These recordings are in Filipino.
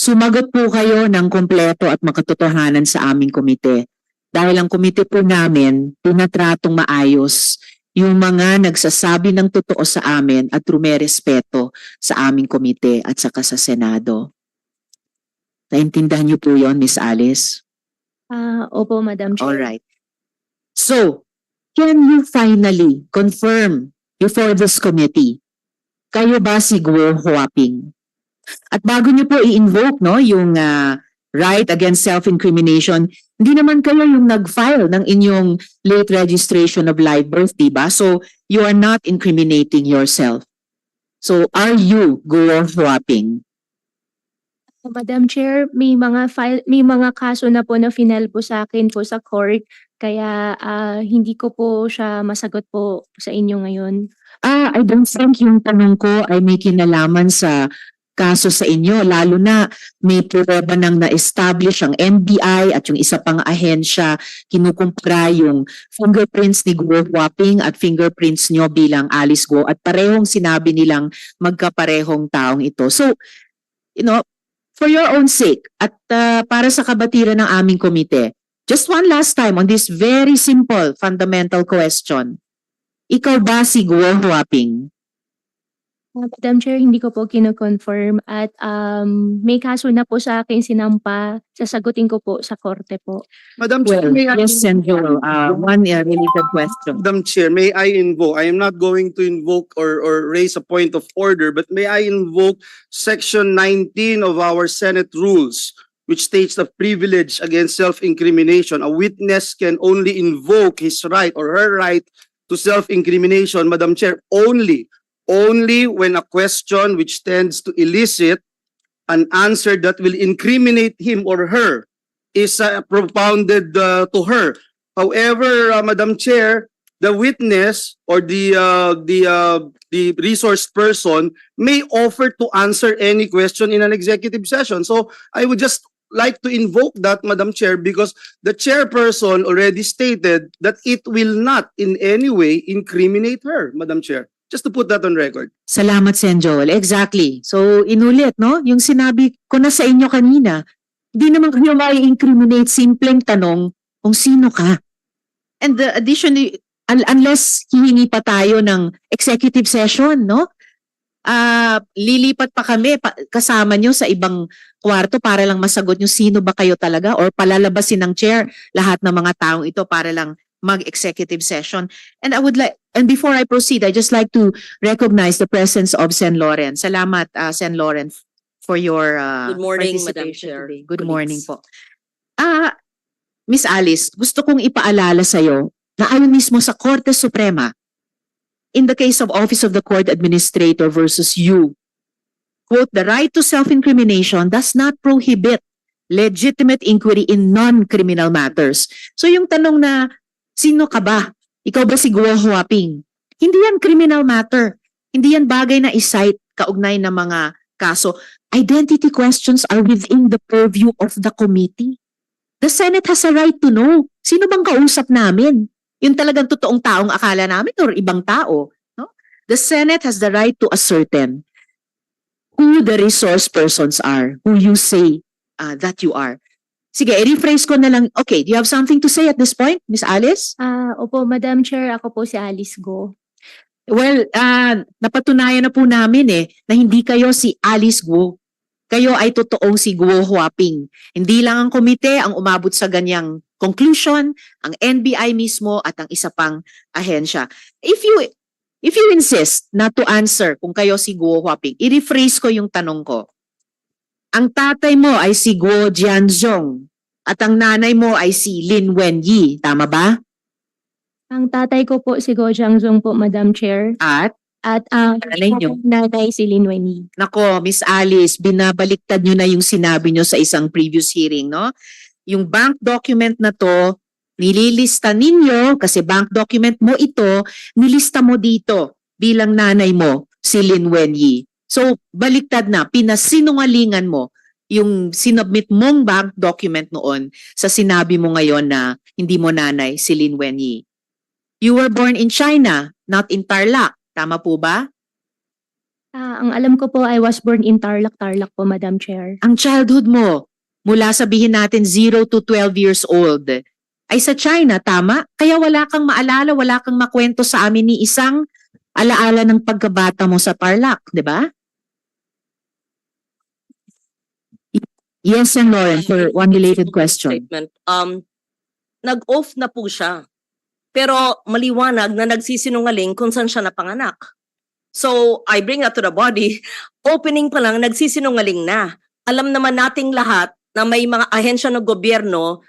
sumagot po kayo ng kompleto at makatotohanan sa aming komite. Dahil ang komite po namin, tinatratong maayos yung mga nagsasabi ng totoo sa amin at rumerespeto sa aming komite at saka sa Senado. Naintindihan niyo po yon Miss Alice? Ah, opo, Madam Chair. All right. So, can you finally confirm before this committee, kayo ba si Guo Huaping? At bago niyo po i-invoke no, yung ah, right against self-incrimination, hindi naman kayo yung nag-file ng inyong late registration of live birth, di ba? So, you are not incriminating yourself. So, are you Guo Huaping? Madam Chair, may mga file, may mga kaso na po na final po sa akin po sa court kaya ah, hindi ko po siya masagot po sa inyo ngayon. Ah, I don't think yung tanong ko ay may kinalaman sa kaso sa inyo, lalo na may pruweba nang na-establish ang NBI at yung isa pang ahensya kinukumpara yung fingerprints ni Guo Huaping at fingerprints nyo bilang Alice Guo at parehong sinabi nilang magkaparehong taong ito. So, you know, for your own sake at ah, para sa kabatiran ng aming komite, just one last time on this very simple fundamental question. Ikaw ba si Guo Huaping? Madam Chair, hindi ko po kino-confirm at um, may kaso na po sa akin sinampa. Sasagutin ko po sa korte po. Madam Chair, Well, may I, yes, and uh, one uh, related question. Madam Chair, may I invoke, I am not going to invoke or, or raise a point of order, but may I invoke section nineteen of our Senate rules, which states the privilege against self-incrimination. A witness can only invoke his right or her right to self-incrimination, Madam Chair, only, only when a question which tends to elicit an answer that will incriminate him or her is uh, propounded uh, to her. However, uh, Madam Chair, the witness or the uh, the uh, the resource person may offer to answer any question in an executive session. So I would just like to invoke that, Madam Chair, because the chairperson already stated that it will not in any way incriminate her, Madam Chair. Just to put that on record. Salamat, Sen Joel. Exactly. So, inulit, no? Yung sinabi ko na sa inyo kanina, di naman kayo mai-incriminate simpleng tanong kung sino ka. And the additionally, un- unless hihingi pa tayo ng executive session, no? Ah, lilipat pa kami pa- kasama nyo sa ibang kwarto para lang masagot nyo sino ba kayo talaga or palalabasin ng chair lahat ng mga taong ito para lang mag-executive session. And I would like, and before I proceed, I just like to recognize the presence of Sen. Lauren. Salamat, uh, Sen. Lauren, for your uh, Good morning, Madam participation Chair. today. Good morning po. Ah, Miss Alice, gusto kong ipaalala sa iyo na ayon mismo sa Korte Suprema, in the case of Office of the Court Administrator versus you, quote, the right to self-incrimination does not prohibit legitimate inquiry in non-criminal matters. So yung tanong na, sino ka ba? Ikaw ba si Guo Huaping? Hindi yan criminal matter. Hindi yan bagay na isight kaugnay ng mga kaso. Identity questions are within the purview of the committee. The Senate has a right to know. Sino bang kausap namin? Yung talagang totoong taong akala namin or ibang tao. No? The Senate has the right to ascertain who the resource persons are, who you say uh, that you are. Sige, i-rephrase ko na lang. Okay, do you have something to say at this point, Miss Alice? Ah, opo, Madam Chair, ako po si Alice Go. Well, ah, napatunayan na po namin eh na hindi kayo si Alice Guo. Kayo ay totoong si Guo Huaping. Hindi lang ang komite ang umabot sa ganyang conclusion, ang NBI mismo at ang isa pang ahensya. If you if you insist not to answer kung kayo si Guo Huaping, i-rephrase ko yung tanong ko. Ang tatay mo ay si Guo Jianzhong at ang nanay mo ay si Lin Wenyi, tama ba? Ang tatay ko po si Go Jiangzong po, Madam Chair. At At ang Nanay niyo? nanay si Lin Wenyi. Nako, Miss Alice, binabaliktad nyo na yung sinabi nyo sa isang previous hearing, no? Yung bank document na to, nililista ninyo, kasi bank document mo ito, nilista mo dito bilang nanay mo, si Lin Wenyi. So, baliktad na, pinasinungalingan mo yung sinubmit mong bank document noon sa sinabi mo ngayon na hindi mo nanay si Lin Wenyi. You were born in China, not in Tarlac. Tama po ba? Ah, ang alam ko po, I was born in Tarlac, Tarlac po, Madam Chair. Ang childhood mo, mula sabihin natin 0 to 12 years old, ay sa China, tama? Kaya wala kang maalala, wala kang makwento sa amin ni isang alaala ng pagkabata mo sa Tarlac, di ba? Yes, and Lauren, for one related question. Statement. Um, nag-off na po siya. Pero maliwanag na nagsisinungaling kung saan siya napanganak. So, I bring that to the body. Opening pa lang, nagsisinungaling na. Alam naman nating lahat na may mga ahensya ng gobyerno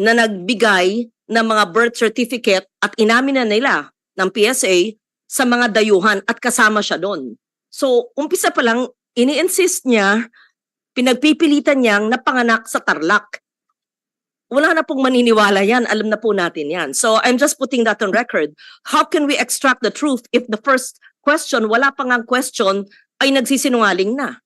na nagbigay ng mga birth certificate at inamin na nila ng PSA sa mga dayuhan at kasama siya doon. So, umpisa pa lang, ini-insist niya pinagpipilitan niyang napanganak sa Tarlac. Wala na pong maniniwala yan. Alam na po natin yan. So I'm just putting that on record. How can we extract the truth if the first question, wala pa ngang question, ay nagsisinungaling na?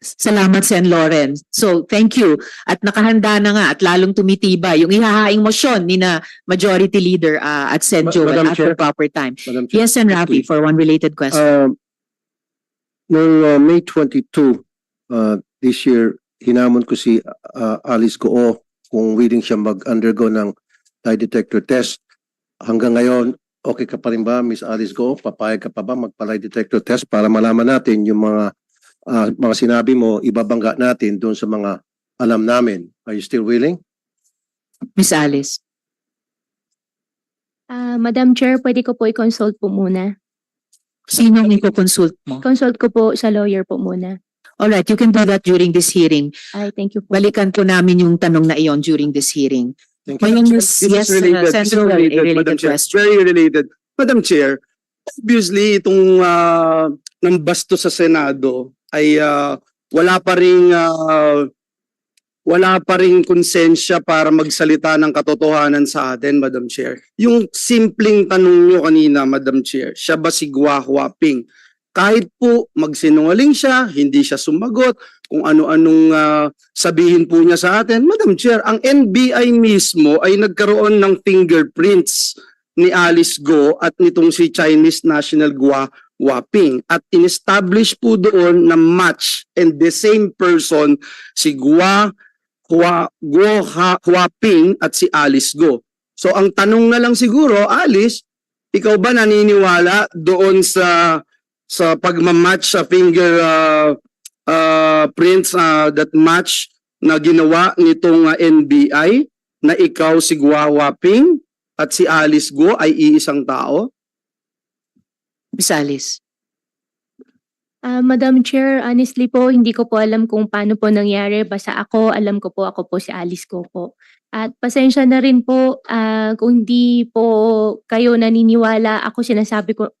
Salamat, Sen. Lauren. So, thank you. At nakahanda na nga at lalong tumitiba yung ihahaing motion ni na Majority Leader ah, at Sen. Ma- Joel Madam at the proper time. Madam Chair. Yes, and Rafi, for one related question. Um, noong uh, May 22 uh, this year, hinamon ko si uh, Alice Goo kung willing siya mag-undergo ng lie detector test. Hanggang ngayon, okay ka pa rin ba, Miss Alice Goo? Papayag ka pa ba magpa-lie detector test para malaman natin yung mga uh, mga sinabi mo, ibabangga natin doon sa mga alam namin. Are you still willing? Miss Alice. Ah, Madam Chair, pwede ko po i-consult po muna. Sinong iko-consult mo? Consult ko po sa lawyer po muna. Alright, you can do that during this hearing. Ay, thank you po. Balikan po namin yung tanong na iyon during this hearing. Thank you. Ngayon, This is yes, uh, related. This is Senator, a related, Madam related Chair. question. Very related. Madam Chair, obviously itong uh, ng basto sa Senado ay ah, wala pa ring ah, wala pa ring konsensya para magsalita ng katotohanan sa atin, Madam Chair. Yung simpleng tanong nyo kanina, Madam Chair, siya ba si Gua Huaping? Kahit po magsinungaling siya, hindi siya sumagot, kung ano-anong ah, sabihin po niya sa atin. Madam Chair, ang NBI mismo ay nagkaroon ng fingerprints ni Alice Go at nitong si Chinese National Gua Waping at in-establish po doon na match and the same person si Gua Hua, Guo Ha, Huaping at si Alice Go. So ang tanong na lang siguro, Alice, ikaw ba naniniwala doon sa sa pagmamatch sa finger uh, uh, prints uh, that match na ginawa nitong uh, NBI na ikaw si Gua Huaping at si Alice Go ay iisang tao? Miss Alice. Ah, Madam Chair, honestly po, hindi ko po alam kung paano po nangyari. Basta ako, alam ko po, ako po si Alice ko po. At pasensya na rin po ah, kung hindi po kayo naniniwala. Ako sinasabi ko,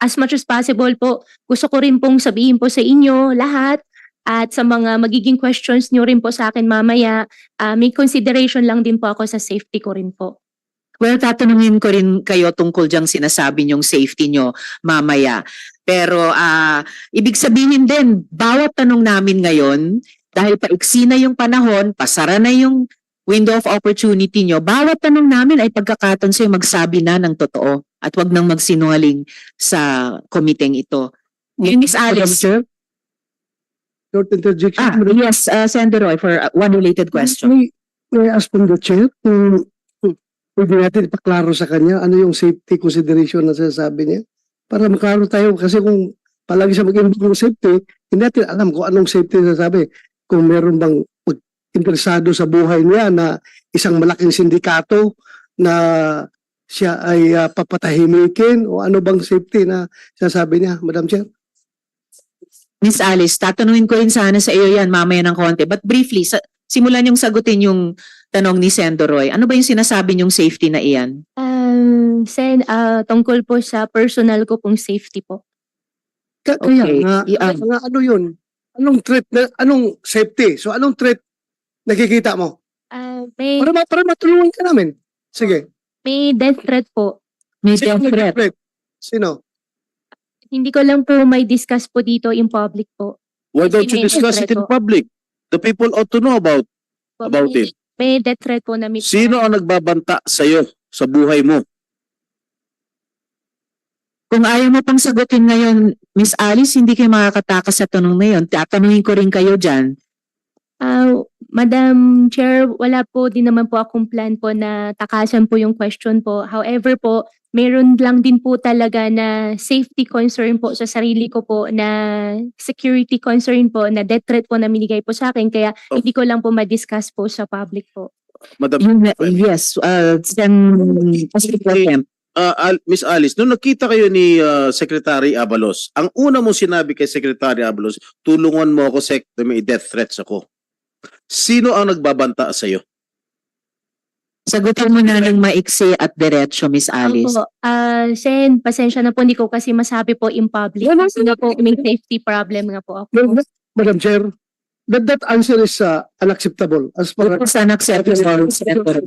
as much as possible po, gusto ko rin pong sabihin po sa inyo lahat at sa mga magiging questions nyo rin po sa akin mamaya, ah, may consideration lang din po ako sa safety ko rin po. Well, tatanungin ko rin kayo tungkol diyang sinasabi niyong safety niyo mamaya. Pero ah ibig sabihin din, bawat tanong namin ngayon, dahil paiksi na yung panahon, pasara na yung window of opportunity niyo, bawat tanong namin ay pagkakataon sa'yo magsabi na ng totoo at wag nang magsinungaling sa komiteng ito. Miss Alice. Chair? Short interjection. Ah, Madam yes, uh, Senator Roy, for uh, one related question. May, may I ask from the chair kung pwede natin ipaklaro sa kanya ano yung safety consideration na sinasabi niya para maklaro tayo kasi kung palagi siya mag-invoke ng safety, hindi natin alam kung anong safety na sabi. Kung meron bang interesado sa buhay niya na isang malaking sindikato na siya ay ah, papatahimikin o ano bang safety na sinasabi niya, Madam Chair? Miss Alice, tatanungin ko rin sana sa iyo yan mamaya ng konti. But briefly, sa, simulan yung sagutin yung tanong ni Sendo Roy. Ano ba yung sinasabi niyong safety na iyan? Um, sen, ah, tungkol po sa personal ko pong safety po. Ka- Okay. Kaya nga, kaya nga, ano yun? Anong threat na, anong safety? So anong threat nakikita mo? Ah, may, Para, ma- para matulungan ka namin. Sige. may death threat po. May Sino death threat. nag-threat? Sino? Hindi ko lang po may discuss po dito in public po. Why don't you discuss it in threat po. public? The people ought to know about Po, About may, May death threat po na may sino ang nagbabanta sa iyo sa buhay mo. Kung ayaw mo pang sagutin ngayon, Miss Alice, hindi kayo makakatakas sa tanong na yun. Tatanungin ko rin kayo dyan. Ah, Madam Chair, wala po din naman po akong plan po na takasan po yung question po. However po, meron lang din po talaga na safety concern po sa sarili ko po na security concern po na death threat po na minigay po sa akin kaya Oh. hindi ko lang po ma-discuss po sa public po. Madam, Yung, yes, uh, Pro Tem. uh, Al- Miss Alice, nung nakita kayo ni uh, Secretary Abalos, ang una mo sinabi kay Secretary Abalos, tulungan mo ako, Sec, may death threats ako. Sino ang nagbabanta sa iyo? Sagutin mo na ng maiksi at diretso, Miss Alice. Opo, ah, Sen, pasensya na po, hindi ko kasi masabi po in public. Kasi nga po, may safety problem nga po ako. Madam Chair, that that answer is uh, unacceptable as far as It's unacceptable, Senator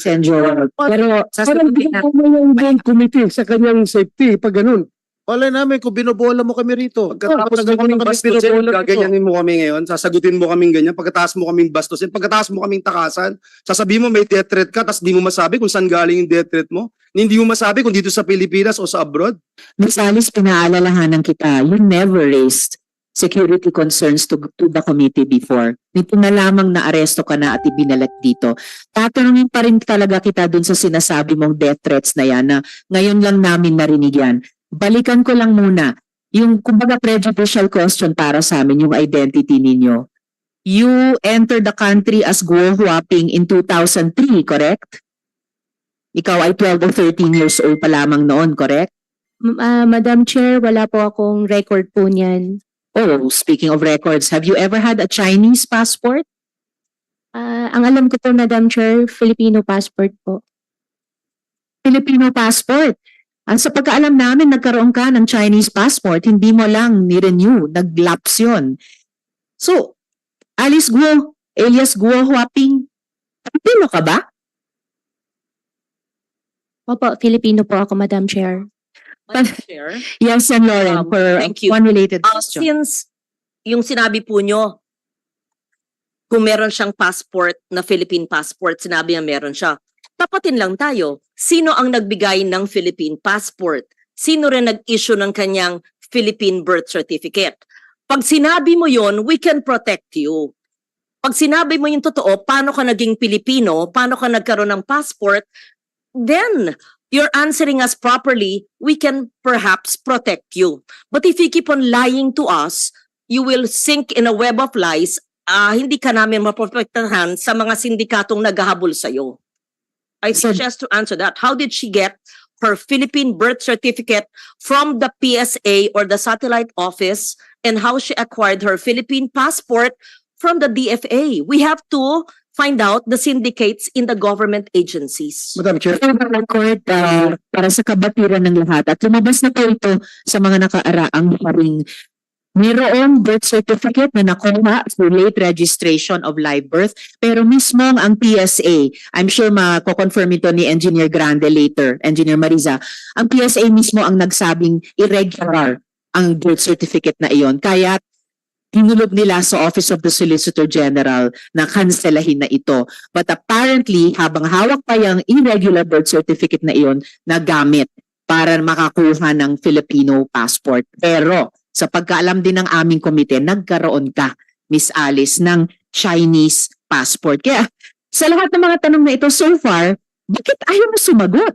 Sen. Joel. Pero Parang sasagutin na. ginagawa mo yung main committee sa kanyang safety pag ganun. Wala namin kung binobola mo kami rito. Pagkatapos mo kaming kami bastusin, gaganyanin mo kami ngayon, sasagutin mo kaming ganyan, pagkatapos mo kaming bastusin, pagkatapos mo kaming takasan, sasabihin mo may death threat ka, tapos di mo masabi kung saan galing yung death threat mo. Hindi mo masabi kung dito sa Pilipinas o sa abroad. Miss Alice, pinaalalahanan kita, you never raised security concerns to, to the committee before. Nito na lamang na aresto ka na at ibinalat dito. Tatanungin pa rin talaga kita dun sa sinasabi mong death threats na yan na ngayon lang namin narinig yan. Balikan ko lang muna yung kumbaga prejudicial question para sa amin, yung identity ninyo. You entered the country as Guo Huaping in 2003, correct? Ikaw ay 12 or 13 years old pa lamang noon, correct? Ah, Madam Chair, wala po akong record po niyan. Oh, speaking of records, have you ever had a Chinese passport? Ah, ang alam ko po, Madam Chair, Filipino passport po. Filipino passport. Ang sa pagkaalam namin, nagkaroon ka ng Chinese passport, hindi mo lang ni-renew, nag-lapse yun. So, Alice Guo, alias Guo Huaping, Filipino ka ba? Opo, Filipino po ako, Madam Chair. Madam Chair, Yes, and Lauren, Um, for thank you. one related uh, question. since yung sinabi po nyo, kung meron siyang passport na Philippine passport, sinabi niya meron siya. Tapatin lang tayo. Sino ang nagbigay ng Philippine passport? Sino rin nag-issue ng kanyang Philippine birth certificate? Pag sinabi mo yon, we can protect you. Pag sinabi mo yung totoo, paano ka naging Pilipino, paano ka nagkaroon ng passport, then you're answering us properly, we can perhaps protect you. But if you keep on lying to us, you will sink in a web of lies. Ah, hindi ka namin maprotektahan sa mga sindikatong naghahabol sa iyo. I So- suggest to answer that. How did she get her Philippine birth certificate from the PSA or the satellite office and how she acquired her Philippine passport from the DFA? We have to find out the syndicates in the government agencies. Madam Chair, For the record, uh, para sa kabatiran ng lahat, at lumabas na po ito sa mga nakaraang paring Mayroong birth certificate na nakuha through late registration of live birth, pero mismo ang PSA, I'm sure mako-confirm ito ni Engineer Grande later, Engineer Mariza, ang PSA mismo ang nagsabing irregular ang birth certificate na iyon. Kaya tinulog nila sa Office of the Solicitor General na kanselahin na ito. But apparently, habang hawak pa yung irregular birth certificate na iyon, nagamit para makakuha ng Filipino passport. Pero sa pagkaalam din ng aming komite, nagkaroon ka, Miss Alice, ng Chinese passport. Kaya sa lahat ng mga tanong na ito so far, bakit ayaw mo sumagot?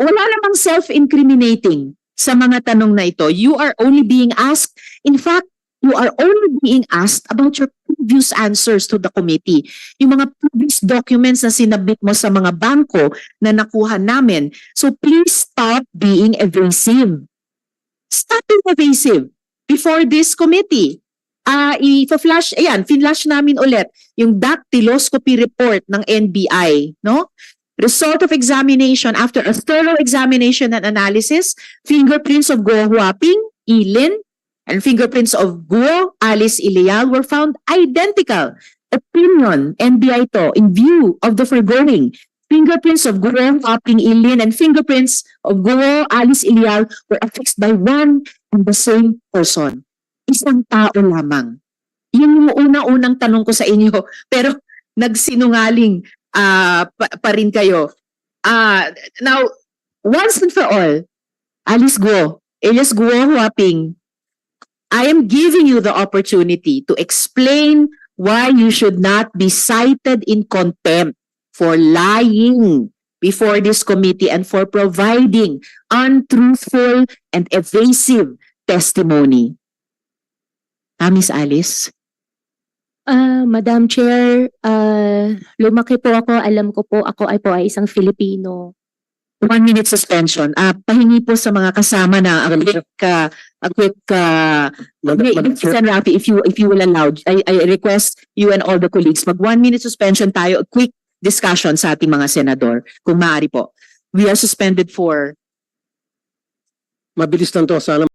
Wala namang self-incriminating sa mga tanong na ito. You are only being asked, in fact, you are only being asked about your previous answers to the committee. Yung mga previous documents na sinabit mo sa mga bangko na nakuha namin. So please stop being evasive. Stop being evasive before this committee. Ah, i-flash, ayan, finlash namin ulit yung dactyloscopy report ng NBI, no? Result of examination after a thorough examination and analysis, fingerprints of Guo Huaping, Ilin, and fingerprints of Guo, Alice Ilial were found identical. Opinion, NBI to, in view of the foregoing, fingerprints of Guo Huaping, Ilin, and fingerprints of Guo, Alice Ilial were affixed by one and the same person. Isang tao lamang. Yun yung una-unang tanong ko sa inyo. Pero nagsinungaling ah, pa, pa rin kayo. Ah, now, once and for all, Alice Guo, alias Guo Huaping, I am giving you the opportunity to explain why you should not be cited in contempt for lying before this committee and for providing untruthful and evasive testimony. Ah, Miss Alice? Ah, Madam Chair, ah, lumaki po ako, alam ko po ako ay po ay isang Filipino. One minute suspension. Ah, pahingi po sa mga kasama na a quick, uh, a quick, uh, Madam. Rafi, if you, if you will allow, I, I request you and all the colleagues, mag one minute suspension tayo, a quick discussion sa ating mga senador, kung maaari po. We are suspended for mabilis lang to sana